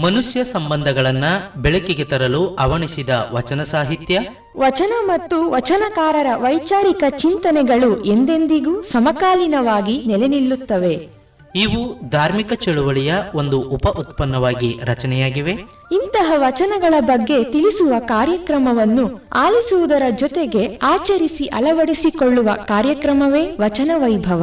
ಮನುಷ್ಯ ಸಂಬಂಧಗಳನ್ನ ಬೆಳಕಿಗೆ ತರಲು ಅವಣಿಸಿದ ವಚನ ಸಾಹಿತ್ಯ? ವಚನ ಮತ್ತು ವಚನಕಾರರ ವೈಚಾರಿಕ ಚಿಂತನೆಗಳು ಎಂದೆಂದಿಗೂ ಸಮಕಾಲೀನವಾಗಿ ನೆಲೆ ನಿಲ್ಲುತ್ತವೆ ಇವು ಧಾರ್ಮಿಕ ಚಳುವಳಿಯ ಒಂದು ಉಪ ಉತ್ಪನ್ನವಾಗಿ ರಚನೆಯಾಗಿವೆ. ಇಂತಹ ವಚನಗಳ ಬಗ್ಗೆ ತಿಳಿಸುವ ಕಾರ್ಯಕ್ರಮವನ್ನು ಆಲಿಸುವುದರ ಜೊತೆಗೆ ಆಚರಿಸಿ ಅಳವಡಿಸಿಕೊಳ್ಳುವ ಕಾರ್ಯಕ್ರಮವೇ ವಚನ ವೈಭವ.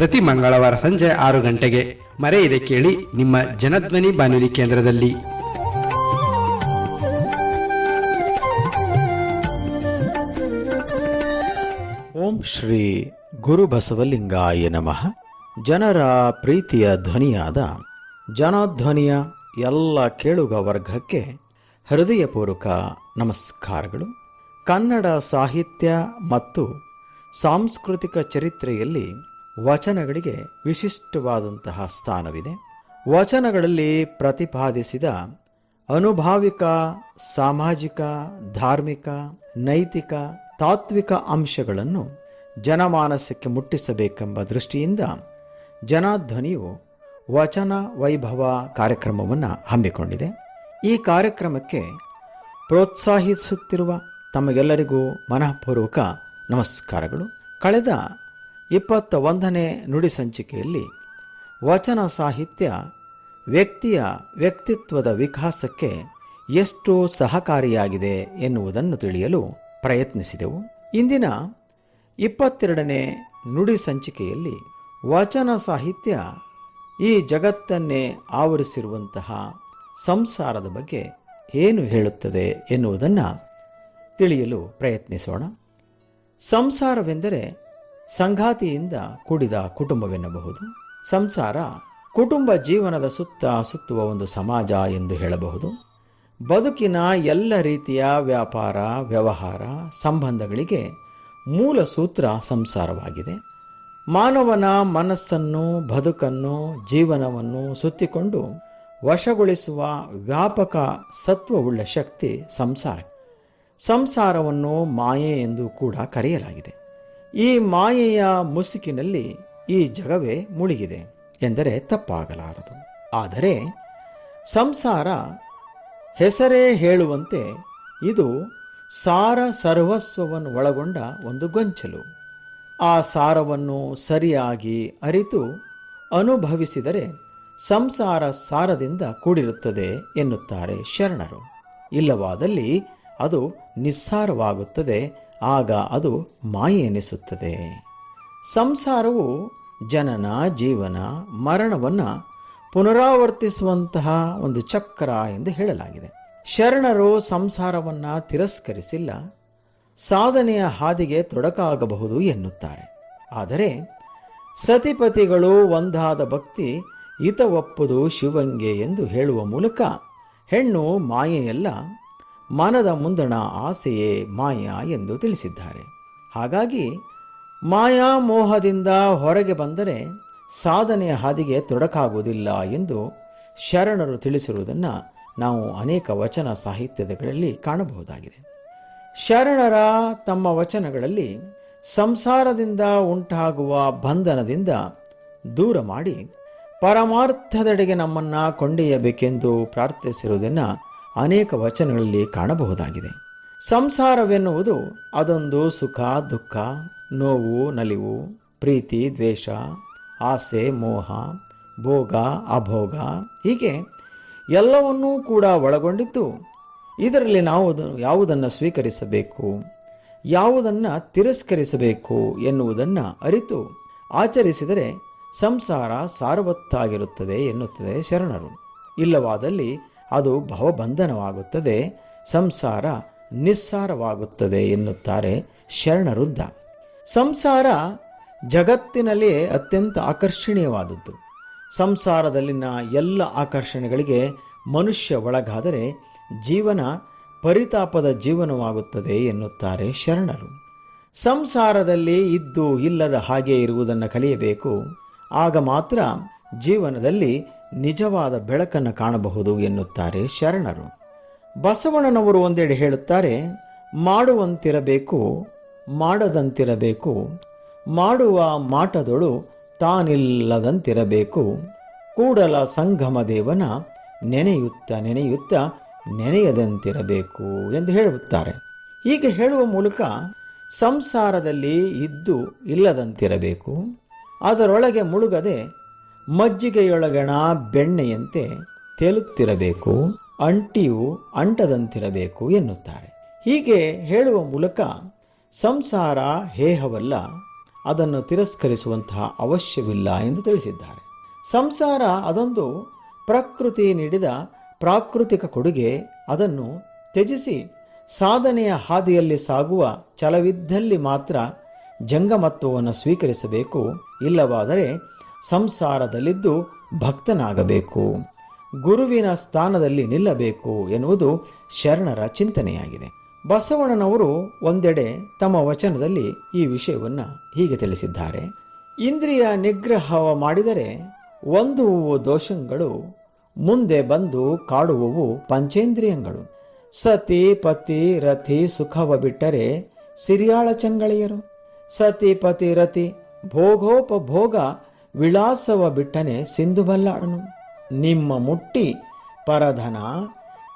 ಪ್ರತಿ ಮಂಗಳವಾರ ಸಂಜೆ ಆರು ಗಂಟೆಗೆ ಮರೆಯದೆ ಕೇಳಿ ನಿಮ್ಮ ಜನಧ್ವನಿ ಬಾನುಲಿ ಕೇಂದ್ರದಲ್ಲಿ. ಓಂ ಶ್ರೀ ಗುರು ಬಸವಲಿಂಗಾಯ ನಮಃ. ಜನರ ಪ್ರೀತಿಯ ಧ್ವನಿಯಾದ ಜನಧ್ವನಿಯ ಎಲ್ಲ ಕೇಳುಗ ವರ್ಗಕ್ಕೆ ಹೃದಯಪೂರ್ವಕ ನಮಸ್ಕಾರಗಳು. ಕನ್ನಡ ಸಾಹಿತ್ಯ ಮತ್ತು ಸಾಂಸ್ಕೃತಿಕ ಚರಿತ್ರೆಯಲ್ಲಿ ವಚನಗಳಿಗೆ ವಿಶಿಷ್ಟವಾದಂತಹ ಸ್ಥಾನವಿದೆ. ವಚನಗಳಲ್ಲಿ ಪ್ರತಿಪಾದಿಸಿದ ಅನುಭಾವಿಕ, ಸಾಮಾಜಿಕ, ಧಾರ್ಮಿಕ, ನೈತಿಕ, ತಾತ್ವಿಕ ಅಂಶಗಳನ್ನು ಜನಮಾನಸಕ್ಕೆ ಮುಟ್ಟಿಸಬೇಕೆಂಬ ದೃಷ್ಟಿಯಿಂದ ಜನಾಧ್ವನಿಯು ವಚನ ವೈಭವ ಕಾರ್ಯಕ್ರಮವನ್ನು ಹಮ್ಮಿಕೊಂಡಿದೆ. ಈ ಕಾರ್ಯಕ್ರಮಕ್ಕೆ ಪ್ರೋತ್ಸಾಹಿಸುತ್ತಿರುವ ತಮಗೆಲ್ಲರಿಗೂ ಮನಃಪೂರ್ವಕ ನಮಸ್ಕಾರಗಳು. ಕಳೆದ ಇಪ್ಪತ್ತ ಒಂದನೇ ನುಡಿ ಸಂಚಿಕೆಯಲ್ಲಿ ವಚನ ಸಾಹಿತ್ಯ ವ್ಯಕ್ತಿಯ ವ್ಯಕ್ತಿತ್ವದ ವಿಕಾಸಕ್ಕೆ ಎಷ್ಟು ಸಹಕಾರಿಯಾಗಿದೆ ಎನ್ನುವುದನ್ನು ತಿಳಿಯಲು ಪ್ರಯತ್ನಿಸಿದೆವು. ಇಂದಿನ ಇಪ್ಪತ್ತೆರಡನೇ ನುಡಿ ಸಂಚಿಕೆಯಲ್ಲಿ ವಚನ ಸಾಹಿತ್ಯ ಈ ಜಗತ್ತನ್ನೇ ಆವರಿಸಿರುವಂತಹ ಸಂಸಾರದ ಬಗ್ಗೆ ಏನು ಹೇಳುತ್ತದೆ ಎನ್ನುವುದನ್ನು ತಿಳಿಯಲು ಪ್ರಯತ್ನಿಸೋಣ. ಸಂಸಾರವೆಂದರೆ ಸಂಗಾತಿಯಿಂದ ಕೂಡಿದ ಕುಟುಂಬವೆನ್ನಬಹುದು. ಸಂಸಾರ ಕುಟುಂಬ ಜೀವನದ ಸುತ್ತ ಸುತ್ತುವ ಒಂದು ಸಮಾಜ ಎಂದು ಹೇಳಬಹುದು. ಬದುಕಿನ ಎಲ್ಲ ರೀತಿಯ ವ್ಯಾಪಾರ, ವ್ಯವಹಾರ ಸಂಬಂಧಗಳಿಗೆ ಮೂಲ ಸೂತ್ರ ಸಂಸಾರವಾಗಿದೆ. ಮಾನವನ ಮನಸ್ಸನ್ನು, ಬದುಕನ್ನು, ಜೀವನವನ್ನು ಸುತ್ತಿಕೊಂಡು ವಶಗೊಳಿಸುವ ವ್ಯಾಪಕ ಸತ್ವವುಳ್ಳ ಶಕ್ತಿ ಸಂಸಾರ. ಸಂಸಾರವನ್ನು ಮಾಯೆ ಎಂದು ಕೂಡ ಕರೆಯಲಾಗಿದೆ. ಈ ಮಾಯೆಯ ಮುಸುಕಿನಲ್ಲಿ ಈ ಜಗವೇ ಮುಳುಗಿದೆ ಎಂದರೆ ತಪ್ಪಾಗಲಾರದು. ಆದರೆ ಸಂಸಾರ ಹೆಸರೇ ಹೇಳುವಂತೆ ಇದು ಸಾರ ಸರ್ವಸ್ವವನ್ನು ಒಳಗೊಂಡ ಒಂದು ಗೊಂಚಲು. ಆ ಸಾರವನ್ನು ಸರಿಯಾಗಿ ಅರಿತು ಅನುಭವಿಸಿದರೆ ಸಂಸಾರ ಸಾರದಿಂದ ಕೂಡಿರುತ್ತದೆ ಎನ್ನುತ್ತಾರೆ ಶರಣರು. ಇಲ್ಲವಾದಲ್ಲಿ ಅದು ನಿಸ್ಸಾರವಾಗುತ್ತದೆ ಆಗ ಅದು ಮಾಯೆ ಎನಿಸುತ್ತದೆ ಸಂಸಾರವು ಜನನ, ಜೀವನ, ಮರಣವನ್ನು ಪುನರಾವರ್ತಿಸುವಂತಹ ಒಂದು ಚಕ್ರ ಎಂದು ಹೇಳಲಾಗಿದೆ. ಶರಣರು ಸಂಸಾರವನ್ನು ತಿರಸ್ಕರಿಸಿಲ್ಲ, ಸಾಧನೆಯ ಹಾದಿಗೆ ತೊಡಕಾಗಬಹುದು ಎನ್ನುತ್ತಾರೆ. ಆದರೆ ಸತಿಪತಿಗಳು ಒಂದಾದ ಭಕ್ತಿ ಈತ ಒಪ್ಪುದು ಶಿವಂಗೆ ಎಂದು ಹೇಳುವ ಮೂಲಕ ಹೆಣ್ಣು ಮಾಯೆಯಲ್ಲ ಮನದ ಮುಂದಣ ಆಸೆಯೇ ಮಾಯಾ ಎಂದು ತಿಳಿಸಿದ್ದಾರೆ. ಹಾಗಾಗಿ ಮಾಯಾ ಮೋಹದಿಂದ ಹೊರಗೆ ಬಂದರೆ ಸಾಧನೆಯ ಹಾದಿಗೆ ತೊಡಕಾಗುವುದಿಲ್ಲ ಎಂದು ಶರಣರು ತಿಳಿಸಿರುವುದನ್ನು ನಾವು ಅನೇಕ ವಚನ ಸಾಹಿತ್ಯಗಳಲ್ಲಿ ಕಾಣಬಹುದಾಗಿದೆ. ಶರಣರ ತಮ್ಮ ವಚನಗಳಲ್ಲಿ ಸಂಸಾರದಿಂದ ಉಂಟಾಗುವ ಬಂಧನದಿಂದ ದೂರ ಮಾಡಿ ಪರಮಾರ್ಥದೆಡೆಗೆ ನಮ್ಮನ್ನು ಕೊಂಡೊಯ್ಯಬೇಕೆಂದು ಪ್ರಾರ್ಥಿಸಿರುವುದನ್ನು ಅನೇಕ ವಚನಗಳಲ್ಲಿ ಕಾಣಬಹುದಾಗಿದೆ. ಸಂಸಾರವೆನ್ನುವುದು ಅದೊಂದು ಸುಖ, ದುಃಖ, ನೋವು, ನಲಿವು, ಪ್ರೀತಿ, ದ್ವೇಷ, ಆಸೆ, ಮೋಹ, ಭೋಗ, ಅಭೋಗ, ಹೀಗೆ ಎಲ್ಲವನ್ನೂ ಕೂಡ ಒಳಗೊಂಡಿದ್ದು, ಇದರಲ್ಲಿ ನಾವು ಯಾವುದನ್ನು ಸ್ವೀಕರಿಸಬೇಕು, ಯಾವುದನ್ನು ತಿರಸ್ಕರಿಸಬೇಕು ಎನ್ನುವುದನ್ನು ಅರಿತು ಆಚರಿಸಿದರೆ ಸಂಸಾರ ಸಾರವತ್ತಾಗಿರುತ್ತದೆ ಎನ್ನುತ್ತದೆ ಶರಣರು. ಇಲ್ಲವಾದಲ್ಲಿ ಅದು ಭವಬಂಧನವಾಗುತ್ತದೆ, ಸಂಸಾರ ನಿಸ್ಸಾರವಾಗುತ್ತದೆ ಎನ್ನುತ್ತಾರೆ ಶರಣರುದ್ದ. ಸಂಸಾರ ಜಗತ್ತಿನಲ್ಲಿಯೇ ಅತ್ಯಂತ ಆಕರ್ಷಣೀಯವಾದದ್ದು. ಸಂಸಾರದಲ್ಲಿನ ಎಲ್ಲ ಆಕರ್ಷಣೆಗಳಿಗೆ ಮನುಷ್ಯ ಒಳಗಾದರೆ ಜೀವನ ಪರಿತಾಪದ ಜೀವನವಾಗುತ್ತದೆ ಎನ್ನುತ್ತಾರೆ ಶರಣರು. ಸಂಸಾರದಲ್ಲಿ ಇದ್ದು ಇಲ್ಲದ ಹಾಗೆ ಇರುವುದನ್ನು ಕಲಿಯಬೇಕು. ಆಗ ಮಾತ್ರ ಜೀವನದಲ್ಲಿ ನಿಜವಾದ ಬೆಳಕನ್ನು ಕಾಣಬಹುದು ಎನ್ನುತ್ತಾರೆ ಶರಣರು. ಬಸವಣ್ಣನವರು ಒಂದೆಡೆ ಹೇಳುತ್ತಾರೆ, ಮಾಡುವಂತಿರಬೇಕು, ಮಾಡದಂತಿರಬೇಕು, ಮಾಡುವ ಮಾಟದೊಳು ತಾನಿಲ್ಲದಂತಿರಬೇಕು, ಕೂಡಲ ಸಂಗಮ ದೇವನ ನೆನೆಯುತ್ತ ನೆನೆಯುತ್ತ ನೆನೆಯದಂತಿರಬೇಕು ಎಂದು ಹೇಳುತ್ತಾರೆ. ಹೀಗೆ ಹೇಳುವ ಮೂಲಕ ಸಂಸಾರದಲ್ಲಿ ಇದ್ದು ಇಲ್ಲದಂತಿರಬೇಕು, ಅದರೊಳಗೆ ಮುಳುಗದೆ ಮಜ್ಜಿಗೆಯೊಳಗಣ ಬೆಣ್ಣೆಯಂತೆ ತೇಲುತ್ತಿರಬೇಕು, ಅಂಟಿಯು ಅಂಟದಂತಿರಬೇಕು ಎನ್ನುತ್ತಾರೆ. ಹೀಗೆ ಹೇಳುವ ಮೂಲಕ ಸಂಸಾರ ಹೇಹವಲ್ಲ, ಅದನ್ನು ತಿರಸ್ಕರಿಸುವಂತಹ ಅವಶ್ಯವಿಲ್ಲ ಎಂದು ತಿಳಿಸಿದ್ದಾರೆ. ಸಂಸಾರ ಅದೊಂದು ಪ್ರಕೃತಿ ನೀಡಿದ ಪ್ರಾಕೃತಿಕ ಕೊಡುಗೆ, ಅದನ್ನು ತ್ಯಜಿಸಿ ಸಾಧನೆಯ ಹಾದಿಯಲ್ಲಿ ಸಾಗುವ ಛಲವಿದ್ದಲ್ಲಿ ಮಾತ್ರ ಜಂಗಮತ್ವವನ್ನು ಸ್ವೀಕರಿಸಬೇಕು, ಇಲ್ಲವಾದರೆ ಸಂಸಾರದಲ್ಲಿದ್ದು ಭಕ್ತನಾಗಬೇಕು. ಗುರುವಿನ ಸ್ಥಾನದಲ್ಲಿ ನಿಲ್ಲಬೇಕು ಎನ್ನುವುದು ಶರಣರ ಚಿಂತನೆಯಾಗಿದೆ. ಬಸವಣ್ಣನವರು ಒಂದೆಡೆ ತಮ್ಮ ವಚನದಲ್ಲಿ ಈ ವಿಷಯವನ್ನು ಹೀಗೆ ತಿಳಿಸಿದ್ದಾರೆ. ಇಂದ್ರಿಯ ನಿಗ್ರಹ ಮಾಡಿದರೆ ಒಂದು ದೋಷಗಳು, ಮುಂದೆ ಬಂದು ಕಾಡುವವು ಪಂಚೇಂದ್ರಿಯಗಳು. ಸತಿ ಪತಿ ರತಿ ಸುಖವ ಬಿಟ್ಟರೆ ಸಿರಿಯಾಳ ಚಂಗಳಿಯರು? ಸತಿ ಪತಿ ರತಿ ಭೋಗೋಪಭೋಗ ವಿಳಾಸವ ಬಿಟ್ಟನೆ ಸಿಂಧು ಬಲ್ಲಾಡನು ನಿಮ್ಮ ಮುಟ್ಟಿ ಪರಧನ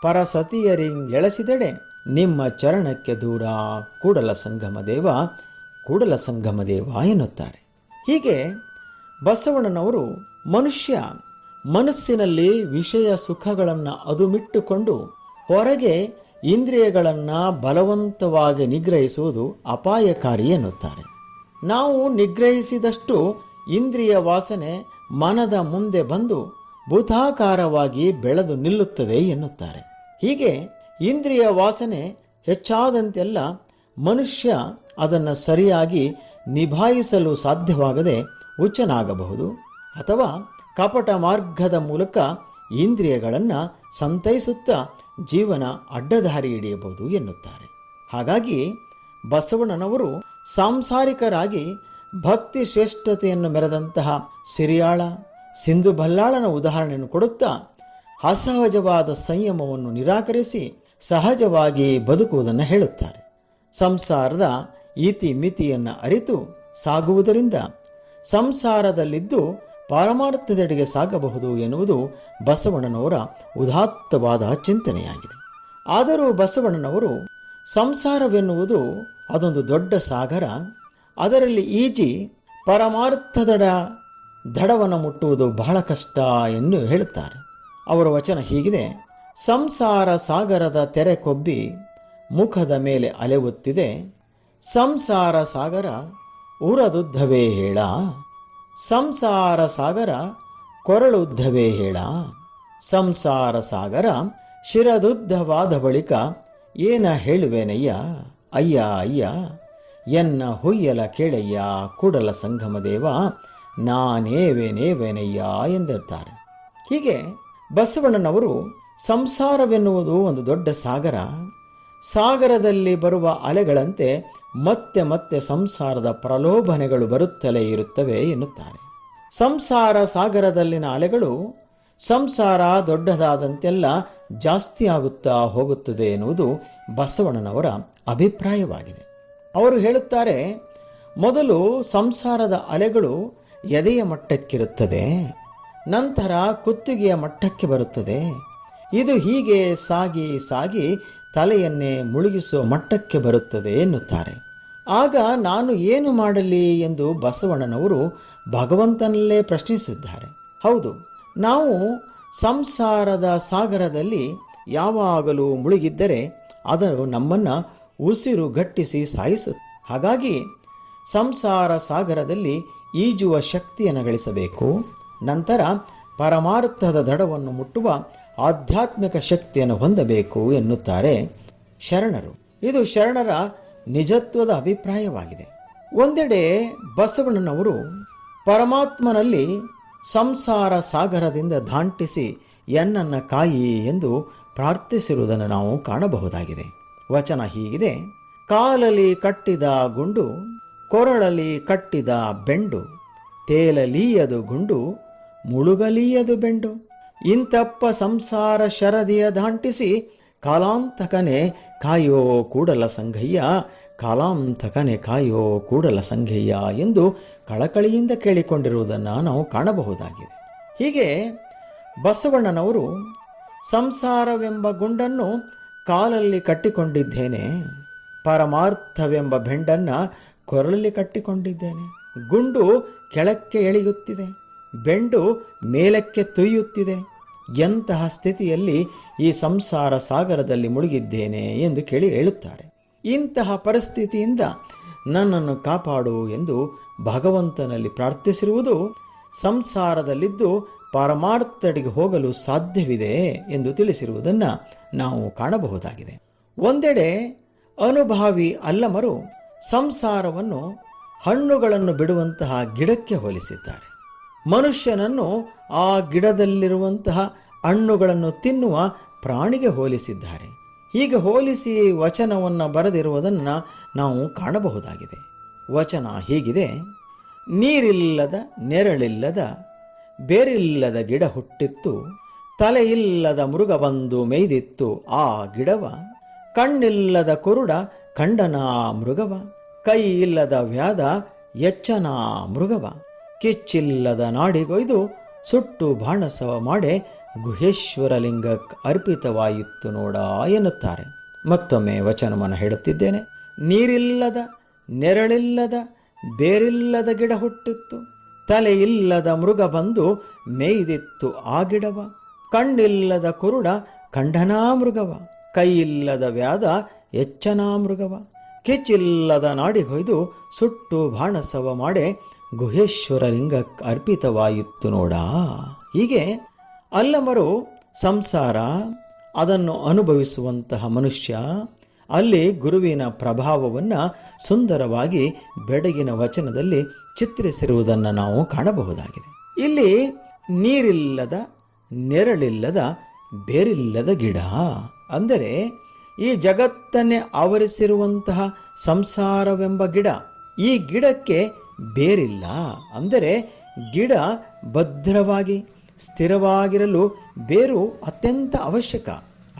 ಪರಸತಿಯರಿಂಗೆಳಸಿದೆಡೆ ನಿಮ್ಮ ಚರಣಕ್ಕೆ ದೂರ ಕೂಡಲ ಸಂಗಮ ದೇವ, ಕೂಡಲ ಸಂಗಮ ದೇವ ಎನ್ನುತ್ತಾರೆ. ಹೀಗೆ ಬಸವಣ್ಣನವರು ಮನುಷ್ಯ ಮನಸ್ಸಿನಲ್ಲಿ ವಿಷಯ ಸುಖಗಳನ್ನು ಅದುಮಿಟ್ಟುಕೊಂಡು ಹೊರಗೆ ಇಂದ್ರಿಯಗಳನ್ನು ಬಲವಂತವಾಗಿ ನಿಗ್ರಹಿಸುವುದು ಅಪಾಯಕಾರಿ ಎನ್ನುತ್ತಾರೆ. ನಾವು ನಿಗ್ರಹಿಸಿದಷ್ಟು ಇಂದ್ರಿಯ ವಾಸನೆ ಮನದ ಮುಂದೆ ಬಂದು ಭೂತಾಕಾರವಾಗಿ ಬೆಳೆದು ನಿಲ್ಲುತ್ತದೆ ಎನ್ನುತ್ತಾರೆ. ಹೀಗೆ ಇಂದ್ರಿಯ ವಾಸನೆ ಹೆಚ್ಚಾದಂತೆಲ್ಲ ಮನುಷ್ಯ ಅದನ್ನು ಸರಿಯಾಗಿ ನಿಭಾಯಿಸಲು ಸಾಧ್ಯವಾಗದೆ ಹುಚ್ಚನಾಗಬಹುದು. ಅಥವಾ ಕಪಟ ಮಾರ್ಗದ ಮೂಲಕ ಇಂದ್ರಿಯಗಳನ್ನು ಸಂತೈಸುತ್ತಾ ಜೀವನ ಅಡ್ಡದಾರಿ ಹಿಡಿಯಬಹುದು ಎನ್ನುತ್ತಾರೆ. ಹಾಗಾಗಿ ಬಸವಣ್ಣನವರು ಸಾಂಸಾರಿಕರಾಗಿ ಭಕ್ತಿ ಶ್ರೇಷ್ಠತೆಯನ್ನು ಮೆರೆದಂತಹ ಸಿರಿಯಾಳ ಸಿಂಧು ಬಲ್ಲಾಳನ ಉದಾಹರಣೆಯನ್ನು ಕೊಡುತ್ತಾ ಅಸಹಜವಾದ ಸಂಯಮವನ್ನು ನಿರಾಕರಿಸಿ ಸಹಜವಾಗಿ ಬದುಕುವುದನ್ನು ಹೇಳುತ್ತಾರೆ. ಸಂಸಾರದ ಈತಿ ಮಿತಿಯನ್ನು ಅರಿತು ಸಾಗುವುದರಿಂದ ಸಂಸಾರದಲ್ಲಿದ್ದು ಪಾರಮಾರ್ಥದೆಡೆಗೆ ಸಾಗಬಹುದು ಎನ್ನುವುದು ಬಸವಣ್ಣನವರ ಉದಾತ್ತವಾದ ಚಿಂತನೆಯಾಗಿದೆ. ಆದರೂ ಬಸವಣ್ಣನವರು ಸಂಸಾರವೆನ್ನುವುದು ಅದೊಂದು ದೊಡ್ಡ ಸಾಗರ ಅದರಲ್ಲಿ ಈಜಿ ಪರಮಾರ್ಥದಡ ದಡವನ್ನು ಮುಟ್ಟುವುದು ಬಹಳ ಕಷ್ಟ ಎಂದು ಹೇಳುತ್ತಾರೆ. ಅವರ ವಚನ ಹೀಗಿದೆ, ಸಂಸಾರ ಸಾಗರದ ತೆರೆ ಕೊಬ್ಬಿ ಮುಖದ ಮೇಲೆ ಅಲೆವುತ್ತಿದೆ. ಸಂಸಾರ ಸಾಗರ ಉರದುದ್ದವೇ ಹೇಳ. ಸಂಸಾರ ಸಾಗರ ಕೊರಳುದ್ದವೇ ಹೇಳ. ಸಂಸಾರ ಸಾಗರ ಶಿರದುದ್ದವಾದ ಬಳಿಕ ಏನ ಹೇಳುವೆನಯ್ಯ? ಅಯ್ಯ ಅಯ್ಯ ಎನ್ನ ಹುಯ್ಯಲ ಕೇಳಯ್ಯ, ಕೂಡಲ ಸಂಗಮ ದೇವ ನಾನೇವೇನೇವೇನಯ್ಯ ಎಂದಿರ್ತಾರೆ. ಹೀಗೆ ಬಸವಣ್ಣನವರು ಸಂಸಾರವೆನ್ನುವುದು ಒಂದು ದೊಡ್ಡ ಸಾಗರ. ಸಾಗರದಲ್ಲಿ ಬರುವ ಅಲೆಗಳಂತೆ ಮತ್ತೆ ಮತ್ತೆ ಸಂಸಾರದ ಪ್ರಲೋಭನೆಗಳು ಬರುತ್ತಲೇ ಇರುತ್ತವೆ ಎನ್ನುತ್ತಾರೆ. ಸಂಸಾರ ಸಾಗರದಲ್ಲಿನ ಅಲೆಗಳು ಸಂಸಾರ ದೊಡ್ಡದಾದಂತೆಲ್ಲ ಜಾಸ್ತಿ ಆಗುತ್ತಾ ಹೋಗುತ್ತದೆ ಎನ್ನುವುದು ಬಸವಣ್ಣನವರ ಅಭಿಪ್ರಾಯವಾಗಿದೆ. ಅವರು ಹೇಳುತ್ತಾರೆ, ಮೊದಲು ಸಂಸಾರದ ಅಲೆಗಳು ಎದೆಯ ಮಟ್ಟಕ್ಕಿರುತ್ತದೆ, ನಂತರ ಕುತ್ತಿಗೆಯ ಮಟ್ಟಕ್ಕೆ ಬರುತ್ತದೆ. ಇದು ಹೀಗೆ ಸಾಗಿ ಸಾಗಿ ತಲೆಯನ್ನೇ ಮುಳುಗಿಸುವ ಮಟ್ಟಕ್ಕೆ ಬರುತ್ತದೆ ಎನ್ನುತ್ತಾರೆ. ಆಗ ನಾನು ಏನು ಮಾಡಲಿ? ಎಂದು ಬಸವಣ್ಣನವರು ಭಗವಂತನಲ್ಲೇ ಪ್ರಶ್ನಿಸಿದ್ದಾರೆ. ಹೌದು, ನಾವು ಸಂಸಾರದ ಸಾಗರದಲ್ಲಿ ಯಾವಾಗಲೂ ಮುಳುಗಿದ್ದರೆ ಅದನ್ನು ನಮ್ಮನ್ನು ಉಸಿರು ಗಟ್ಟಿಸಿ ಸಾಯಿಸು. ಹಾಗಾಗಿ ಸಂಸಾರ ಸಾಗರದಲ್ಲಿ ಈಜುವ ಶಕ್ತಿಯನ್ನು ಗಳಿಸಬೇಕು. ನಂತರ ಪರಮಾರ್ಥದ ದಡವನ್ನು ಮುಟ್ಟುವ ಆಧ್ಯಾತ್ಮಿಕ ಶಕ್ತಿಯನ್ನು ಹೊಂದಬೇಕು ಎನ್ನುತ್ತಾರೆ ಶರಣರು. ಇದು ಶರಣರ ನಿಜತ್ವದ ಅಭಿಪ್ರಾಯವಾಗಿದೆ. ಒಂದೆಡೆ ಬಸವಣ್ಣನವರು ಪರಮಾತ್ಮನಲ್ಲಿ ಸಂಸಾರ ಸಾಗರದಿಂದ ದಾಂಟಿಸಿ ಎನ್ನನ್ನ ಕಾಯಿ ಎಂದು ಪ್ರಾರ್ಥಿಸಿರುವುದನ್ನು ನಾವು ಕಾಣಬಹುದಾಗಿದೆ. ವಚನ ಹೀಗಿದೆ ಕಾಲಲಿ ಕಟ್ಟಿದ ಗುಂಡು ಕೊರಳಲಿ ಕಟ್ಟಿದ ಬೆಂಡು, ತೇಲಲೀಯದು ಗುಂಡು, ಮುಳುಗಲೀಯದು ಬೆಂಡು. ಇಂತಪ್ಪ ಸಂಸಾರ ಶರದಿಯ ದಾಂಟಿಸಿ, ಕಾಲಾಂತಕನೆ ಕಾಯೋ ಕೂಡಲ ಸಂಘಯ್ಯ, ಕಾಲಾಂತಕನೆ ಕಾಯೋ ಕೂಡಲ ಸಂಘಯ್ಯ ಎಂದು ಕಳಕಳಿಯಿಂದ ಕೇಳಿಕೊಂಡಿರುವುದನ್ನು ನಾವು ಕಾಣಬಹುದಾಗಿದೆ. ಹೀಗೆ ಬಸವಣ್ಣನವರು ಸಂಸಾರವೆಂಬ ಗುಂಡನ್ನು ಕಾಲಲ್ಲಿ ಕಟ್ಟಿಕೊಂಡಿದ್ದೇನೆ, ಪರಮಾರ್ಥವೆಂಬ ಬೆಂಡನ್ನು ಕೊರಳಲ್ಲಿ ಕಟ್ಟಿಕೊಂಡಿದ್ದೇನೆ. ಗುಂಡು ಕೆಳಕ್ಕೆ ಎಳೆಯುತ್ತಿದೆ, ಬೆಂಡು ಮೇಲಕ್ಕೆ ತುಯ್ಯುತ್ತಿದೆ. ಎಂತಹ ಸ್ಥಿತಿಯಲ್ಲಿ ಈ ಸಂಸಾರ ಸಾಗರದಲ್ಲಿ ಮುಳುಗಿದ್ದೇನೆ ಎಂದು ಕೇಳಿ ಹೇಳುತ್ತಾರೆ. ಇಂತಹ ಪರಿಸ್ಥಿತಿಯಿಂದ ನನ್ನನ್ನು ಕಾಪಾಡು ಎಂದು ಭಗವಂತನಲ್ಲಿ ಪ್ರಾರ್ಥಿಸಿರುವುದು, ಸಂಸಾರದಲ್ಲಿದ್ದು ಪರಮಾರ್ಥಡಿಗೆ ಹೋಗಲು ಸಾಧ್ಯವಿದೆ ಎಂದು ತಿಳಿಸಿರುವುದನ್ನು ನಾವು ಕಾಣಬಹುದಾಗಿದೆ. ಒಂದೆಡೆ ಅನುಭಾವಿ ಅಲ್ಲಮರು ಸಂಸಾರವನ್ನು ಹಣ್ಣುಗಳನ್ನು ಬಿಡುವಂತಹ ಗಿಡಕ್ಕೆ ಹೋಲಿಸಿದ್ದಾರೆ. ಮನುಷ್ಯನನ್ನು ಆ ಗಿಡದಲ್ಲಿರುವಂತಹ ಹಣ್ಣುಗಳನ್ನು ತಿನ್ನುವ ಪ್ರಾಣಿಗೆ ಹೋಲಿಸಿದ್ದಾರೆ. ಹೀಗೆ ಹೋಲಿಸಿ ವಚನವನ್ನು ಬರೆದಿರುವುದನ್ನು ನಾವು ಕಾಣಬಹುದಾಗಿದೆ. ವಚನ ಹೀಗಿದೆ, ನೀರಿಲ್ಲದ ನೆರಳಿಲ್ಲದ ಬೇರಿಲ್ಲದ ಗಿಡ ಹುಟ್ಟಿತ್ತು, ತಲೆಯಿಲ್ಲದ ಮೃಗ ಬಂದು ಮೇಯ್ದಿತ್ತು, ಆ ಗಿಡವ ಕಣ್ಣಿಲ್ಲದ ಕುರುಡ ಕಂಡನಾ ಮೃಗವ ಕೈ ಇಲ್ಲದ ವ್ಯಾದ ಎಚ್ಚನ ಮೃಗವ, ಕಿಚ್ಚಿಲ್ಲದ ನಾಡಿಗೊಯ್ದು ಸುಟ್ಟು ಬಾಣಸವ ಮಾಡೆ ಗುಹೇಶ್ವರ ಅರ್ಪಿತವಾಯಿತ್ತು ಅರ್ಪಿತವಾಯಿತು ನೋಡ ಎನ್ನುತ್ತಾರೆ. ಮತ್ತೊಮ್ಮೆ ವಚನವನ್ನು ಹೇಳುತ್ತಿದ್ದೇನೆ. ನೀರಿಲ್ಲದ, ನೆರಳಿಲ್ಲದ, ಬೇರಿಲ್ಲದ ಗಿಡ ಹುಟ್ಟಿತ್ತು. ತಲೆ ಇಲ್ಲದ ಮೃಗ ಬಂದು ಮೇಯ್ದಿತ್ತು ಆ ಗಿಡವ ಕಣ್ಣಿಲ್ಲದ ಕುರುಡ ಖಂಡನಾ ಮೃಗವ. ಕೈಯಿಲ್ಲದ ವ್ಯಾದ ಎಚ್ಚನಾ ಮೃಗವ. ಕಿಚ್ಚಿಲ್ಲದ ನಾಡಿಗೊಯ್ದು ಸುಟ್ಟು ಬಾಣಸವ ಮಾಡೆ ಗುಹೇಶ್ವರ ಲಿಂಗಕ್ಕೆ ಅರ್ಪಿತವಾಯಿತು ನೋಡ. ಹೀಗೆ ಅಲ್ಲಮರು ಸಂಸಾರ, ಅದನ್ನು ಅನುಭವಿಸುವಂತಹ ಮನುಷ್ಯ, ಅಲ್ಲಿ ಗುರುವಿನ ಪ್ರಭಾವವನ್ನು ಸುಂದರವಾಗಿ ಬೆಡಗಿನ ವಚನದಲ್ಲಿ ಚಿತ್ರಿಸಿರುವುದನ್ನು ನಾವು ಕಾಣಬಹುದಾಗಿದೆ. ಇಲ್ಲಿ ನೀರಿಲ್ಲದ, ನೆರಳಿಲ್ಲದ, ಬೇರಿಲ್ಲದ ಗಿಡ. ಅಂದರೆ ಈ ಜಗತ್ತನ್ನೇ ಆವರಿಸಿರುವಂತಹ ಸಂಸಾರವೆಂಬ ಗಿಡ. ಈ ಗಿಡಕ್ಕೆ ಬೇರಿಲ್ಲ. ಅಂದರೆ ಗಿಡ ಭದ್ರವಾಗಿ, ಸ್ಥಿರವಾಗಿರಲು ಬೇರು ಅತ್ಯಂತ ಅವಶ್ಯಕ.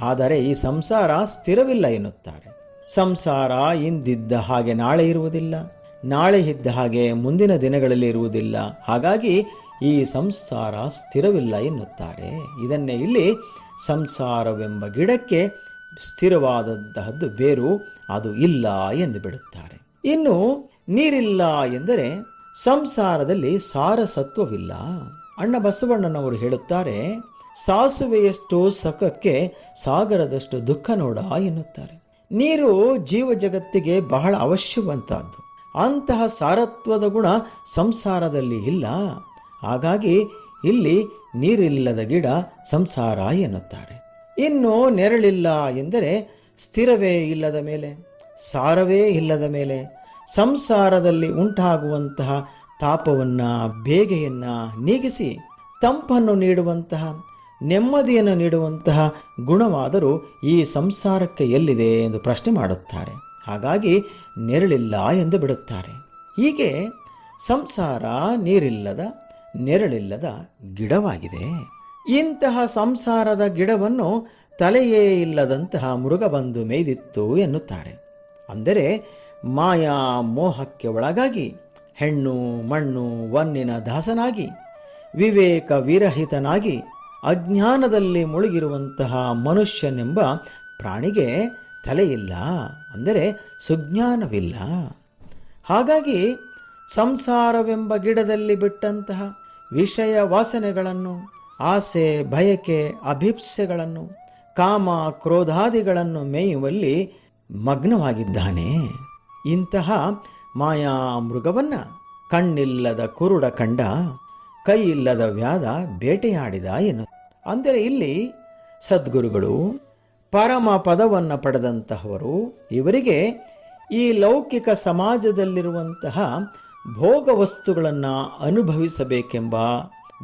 ಆದರೆ ಈ ಸಂಸಾರ ಸ್ಥಿರವಿಲ್ಲ ಎನ್ನುತ್ತಾರೆ. ಸಂಸಾರ ಇಂದಿದ್ದ ಹಾಗೆ ನಾಳೆ ಇರುವುದಿಲ್ಲ. ನಾಳೆ ಇದ್ದ ಹಾಗೆ ಮುಂದಿನ ದಿನಗಳಲ್ಲಿ ಇರುವುದಿಲ್ಲ. ಹಾಗಾಗಿ ಈ ಸಂಸಾರ ಸ್ಥಿರವಿಲ್ಲ ಎನ್ನುತ್ತಾರೆ. ಇದನ್ನೇ ಇಲ್ಲಿ ಸಂಸಾರವೆಂಬ ಗಿಡಕ್ಕೆ ಸ್ಥಿರವಾದಂತಹದ್ದು ಬೇರು, ಅದು ಇಲ್ಲ ಎಂದು ಬಿಡುತ್ತಾರೆ. ಇನ್ನು ನೀರಿಲ್ಲ ಎಂದರೆ ಸಂಸಾರದಲ್ಲಿ ಸಾರಸತ್ವವಿಲ್ಲ. ಅಣ್ಣ ಬಸವಣ್ಣನವರು ಹೇಳುತ್ತಾರೆ, ಸಾಸುವೆಯಷ್ಟು ಸಖಕ್ಕೆ ಸಾಗರದಷ್ಟು ದುಃಖ ನೋಡ ಎನ್ನುತ್ತಾರೆ. ನೀರು ಜೀವ ಜಗತ್ತಿಗೆ ಬಹಳ ಅವಶ್ಯವಂತಹದ್ದು. ಅಂತಹ ಸಾರತ್ವದ ಗುಣ ಸಂಸಾರದಲ್ಲಿ ಇಲ್ಲ. ಹಾಗಾಗಿ ಇಲ್ಲಿ ನೀರಿಲ್ಲದ ಗಿಡ ಸಂಸಾರ ಎನ್ನುತ್ತಾರೆ. ಇನ್ನು ನೆರಳಿಲ್ಲ ಎಂದರೆ ಸ್ಥಿರವೇ ಇಲ್ಲದ ಮೇಲೆ, ಸಾರವೇ ಇಲ್ಲದ ಮೇಲೆ, ಸಂಸಾರದಲ್ಲಿ ಉಂಟಾಗುವಂತಹ ತಾಪವನ್ನು, ಬೇಗೆಯನ್ನು ನೀಗಿಸಿ ತಂಪನ್ನು ನೀಡುವಂತಹ, ನೆಮ್ಮದಿಯನ್ನು ನೀಡುವಂತಹ ಗುಣವಾದರೂ ಈ ಸಂಸಾರಕ್ಕೆ ಎಲ್ಲಿದೆ ಎಂದು ಪ್ರಶ್ನೆ ಮಾಡುತ್ತಾರೆ. ಹಾಗಾಗಿ ನೆರಳಿಲ್ಲ ಎಂದು ಬಿಡುತ್ತಾರೆ. ಹೀಗೆ ಸಂಸಾರ ನೀರಿಲ್ಲದ, ನೆರಳಿಲ್ಲದ ಗಿಡವಾಗಿದೆ. ಇಂತಹ ಸಂಸಾರದ ಗಿಡವನ್ನು ತಲೆಯೇ ಇಲ್ಲದಂತಹ ಮೃಗ ಬಂದು ಮೇಯ್ದಿತ್ತು ಎನ್ನುತ್ತಾರೆ. ಅಂದರೆ ಮಾಯಾ ಮೋಹಕ್ಕೆ ಒಳಗಾಗಿ ಹೆಣ್ಣು, ಮಣ್ಣು ವನ್ನಿನ ದಾಸನಾಗಿ, ವಿವೇಕ ವಿರಹಿತನಾಗಿ, ಅಜ್ಞಾನದಲ್ಲಿ ಮುಳುಗಿರುವಂತಹ ಮನುಷ್ಯನೆಂಬ ಪ್ರಾಣಿಗೆ ತಲೆಯಿಲ್ಲ, ಅಂದರೆ ಸುಜ್ಞಾನವಿಲ್ಲ. ಹಾಗಾಗಿ ಸಂಸಾರವೆಂಬ ಗಿಡದಲ್ಲಿ ಬಿಟ್ಟಂತಹ ವಿಷಯ ವಾಸನೆಗಳನ್ನು, ಆಸೆ, ಬಯಕೆ, ಅಭಿಪ್ಸೆಗಳನ್ನು, ಕಾಮ, ಕ್ರೋಧಾದಿಗಳನ್ನು ಮೇಯುವಲ್ಲಿ ಮಗ್ನವಾಗಿದ್ದಾನೆ. ಇಂತಹ ಮಾಯಾ ಮೃಗವನ್ನು ಕಣ್ಣಿಲ್ಲದ ಕುರುಡ ಕಂಡ ಕೈ ಇಲ್ಲದ ವ್ಯಾಧ ಬೇಟೆಯಾಡಿದ ಎನ್ನು ಅಂದರೆ ಇಲ್ಲಿ ಸದ್ಗುರುಗಳು ಪರಮ ಪದವನ್ನು ಪಡೆದಂತಹವರು ಇವರಿಗೆ ಈ ಲೌಕಿಕ ಸಮಾಜದಲ್ಲಿರುವಂತಹ ಭೋಗ ವಸ್ತುಗಳನ್ನು ಅನುಭವಿಸಬೇಕೆಂಬ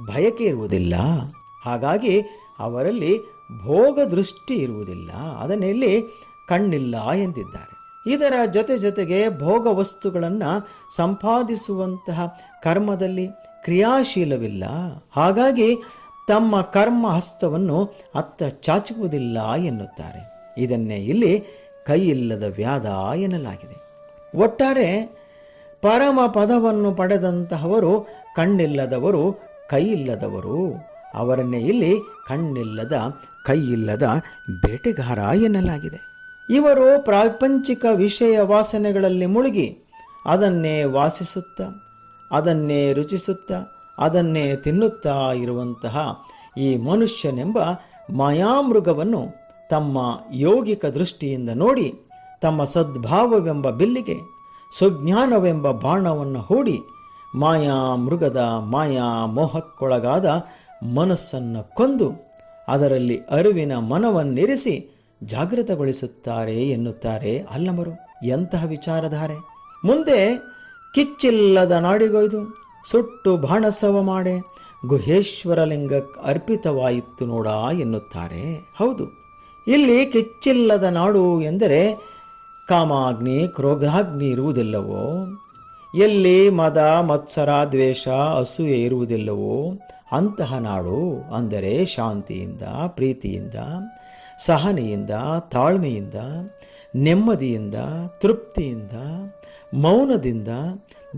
ಬಯಕೆ ಇರುವುದಿಲ್ಲ. ಹಾಗಾಗಿ ಅವರಲ್ಲಿ ಭೋಗ ದೃಷ್ಟಿ ಇರುವುದಿಲ್ಲ. ಅದನ್ನೆಲ್ಲಿ ಕಣ್ಣಿಲ್ಲ ಎಂದಿದ್ದಾರೆ. ಇದರ ಜೊತೆ ಜೊತೆಗೆ ಭೋಗ ವಸ್ತುಗಳನ್ನು ಸಂಪಾದಿಸುವಂತಹ ಕರ್ಮದಲ್ಲಿ ಕ್ರಿಯಾಶೀಲವಿಲ್ಲ. ಹಾಗಾಗಿ ತಮ್ಮ ಕರ್ಮ ಹಸ್ತವನ್ನು ಅತ್ತ ಚಾಚುವುದಿಲ್ಲ ಎನ್ನುತ್ತಾರೆ. ಇದನ್ನೇ ಇಲ್ಲಿ ಕೈಯಿಲ್ಲದ ವ್ಯಾಧ ಎನ್ನಲಾಗಿದೆ. ಒಟ್ಟಾರೆ ಪರಮ ಪದವನ್ನು ಪಡೆದಂತಹವರು ಕಣ್ಣಿಲ್ಲದವರು ಕೈಯಿಲ್ಲದವರು. ಅವರನ್ನೇ ಇಲ್ಲಿ ಕಣ್ಣಿಲ್ಲದ, ಕೈಯಿಲ್ಲದ ಬೇಟೆಗಾರ ಎನ್ನಲಾಗಿದೆ. ಇವರು ಪ್ರಾಪಂಚಿಕ ವಿಷಯ ವಾಸನೆಗಳಲ್ಲಿ ಮುಳುಗಿ ಅದನ್ನೇ ವಾಸಿಸುತ್ತಾ, ಅದನ್ನೇ ರುಚಿಸುತ್ತಾ ಅದನ್ನೇ ತಿನ್ನುತ್ತಾ ಇರುವಂತಹ ಈ ಮನುಷ್ಯನೆಂಬ ಮಾಯಾಮೃಗವನ್ನು ತಮ್ಮ ಯೋಗಿಕ ದೃಷ್ಟಿಯಿಂದ ನೋಡಿ, ತಮ್ಮ ಸದ್ಭಾವವೆಂಬ ಬಿಲ್ಲಿಗೆ, ಸುಜ್ಞಾನವೆಂಬ ಬಾಣವನ್ನು ಹೂಡಿ ಮಾಯಾ ಮೃಗದ ಮಾಯಾ ಮೋಹಕ್ಕೊಳಗಾದ ಮನಸ್ಸನ್ನು ಕೊಂದು, ಅದರಲ್ಲಿ ಅರಿವಿನ ಮನವನ್ನಿರಿಸಿ ಜಾಗೃತಗೊಳಿಸುತ್ತಾರೆ ಎನ್ನುತ್ತಾರೆ ಅಲ್ಲಮರು. ಎಂತಹ ವಿಚಾರಧಾರೆ. ಮುಂದೆ ಕಿಚ್ಚಿಲ್ಲದ ನಾಡಿಗೊಯ್ದು ಸುಟ್ಟು ಬಾಣಸವ ಮಾಡೆ ಗುಹೇಶ್ವರಲಿಂಗಕ್ಕೆ ಅರ್ಪಿತವಾಯಿತು ನೋಡ ಎನ್ನುತ್ತಾರೆ. ಹೌದು, ಇಲ್ಲಿ ಕೆಚ್ಚಿಲ್ಲದ ನಾಡು ಎಂದರೆ ಕಾಮಾಗ್ನಿ, ಕ್ರೋಧಾಗ್ನಿ ಇರುವುದಿಲ್ಲವೋ? ಎಲ್ಲಿ ಮದ, ಮತ್ಸರ, ದ್ವೇಷ, ಅಸೂಯೆ ಇರುವುದಿಲ್ಲವೋ? ಅಂತಹ ನಾಡು ಅಂದರೆ ಶಾಂತಿಯಿಂದ, ಪ್ರೀತಿಯಿಂದ, ಸಹನೆಯಿಂದ, ತಾಳ್ಮೆಯಿಂದ, ನೆಮ್ಮದಿಯಿಂದ, ತೃಪ್ತಿಯಿಂದ, ಮೌನದಿಂದ